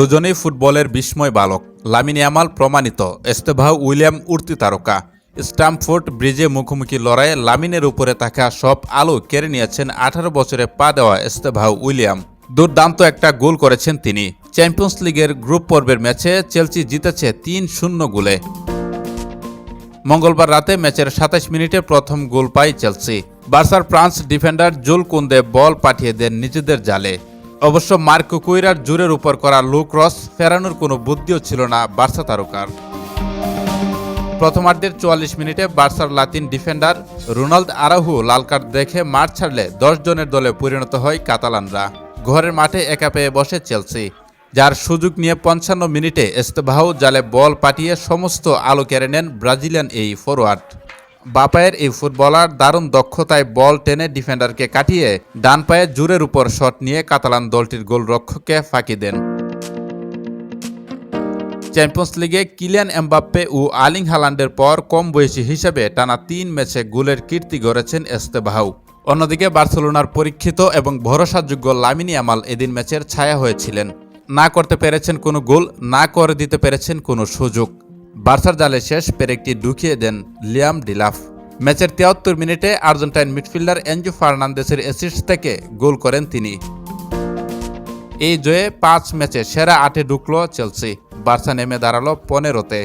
দুজনেই ফুটবলের বিস্ময় বালক। লামিন ইয়ামাল প্রমাণিত, এস্তেভাও উইলিয়াম উর্তি তারকা। স্টামফোর্ড ব্রিজে মুখোমুখি লড়াইয়ে লামিনের উপরে থাকা সব আলো কেড়ে নিয়েছেন আঠারো বছরে পা দেওয়া এস্তেভাও উইলিয়াম। দুর্দান্ত একটা গোল করেছেন তিনি। চ্যাম্পিয়ন্স লিগের গ্রুপ পর্বের ম্যাচে চেলসি জিতেছে তিন শূন্য গোলে। মঙ্গলবার রাতে ম্যাচের সাতাশ মিনিটে প্রথম গোল পায় চেলসি। বার্সার France defender Jules Kounde ball পাঠিয়ে দেন নিজেদের জালে। অবশ্য মার্কো কুইরার জুরের উপর করা লো ক্রস ফেরানোর কোনো বুদ্ধিও ছিল না বার্সা তারকার। প্রথমার্ধের চুয়াল্লিশ মিনিটে বার্সার লাতিন ডিফেন্ডার রোনাল্ড আরাহু লাল কার্ড দেখে মাঠ ছাড়লে দশ জনের দলে পরিণত হয় কাতালানরা। ঘরের মাঠে একা পেয়ে বসে চেলসি, যার সুযোগ নিয়ে পঞ্চান্ন মিনিটে এস্তেভাও জালে বল পাঠিয়ে সমস্ত আলো কেড়ে নেন ব্রাজিলিয়ান এই ফরোয়ার্ড। বাপায়ের এই ফুটবলার দারুণ দক্ষতায় বল টেনে ডিফেন্ডারকে কাটিয়ে ডান পায়ে জুরের উপর শট নিয়ে কাতালান দলটির গোলরক্ষককে ফাঁকি দেন। চ্যাম্পিয়ন্স লিগে কিলিয়ান এমবাপ্পে ও আলিং হালান্ডের পর কম বয়সী হিসেবে টানা তিন ম্যাচে গোলের কীর্তি গড়েছেন এস্তেবাহাউ। অন্যদিকে বার্সেলোনার পরীক্ষিত এবং ভরসাযোগ্য লামিনী আমাল এদিন ম্যাচের ছায়া হয়েছিলেন। না করতে পেরেছেন কোনো গোল, না করে দিতে পেরেছেন কোনো সুযোগ। বার্সার জালে শেষ পেরেকটি ঢুকিয়ে দেন লিয়াম ডিলাফ। ম্যাচের তিয়াত্তর মিনিটে আর্জেন্টাইন মিডফিল্ডার এনজু ফার্নান্দেসের অ্যাসিস্ট থেকে গোল করেন তিনি। এই জয়ে পাঁচ ম্যাচে সেরা আটে ঢুকল চেলসি। বার্সা নেমে দাঁড়াল পনেরোতে।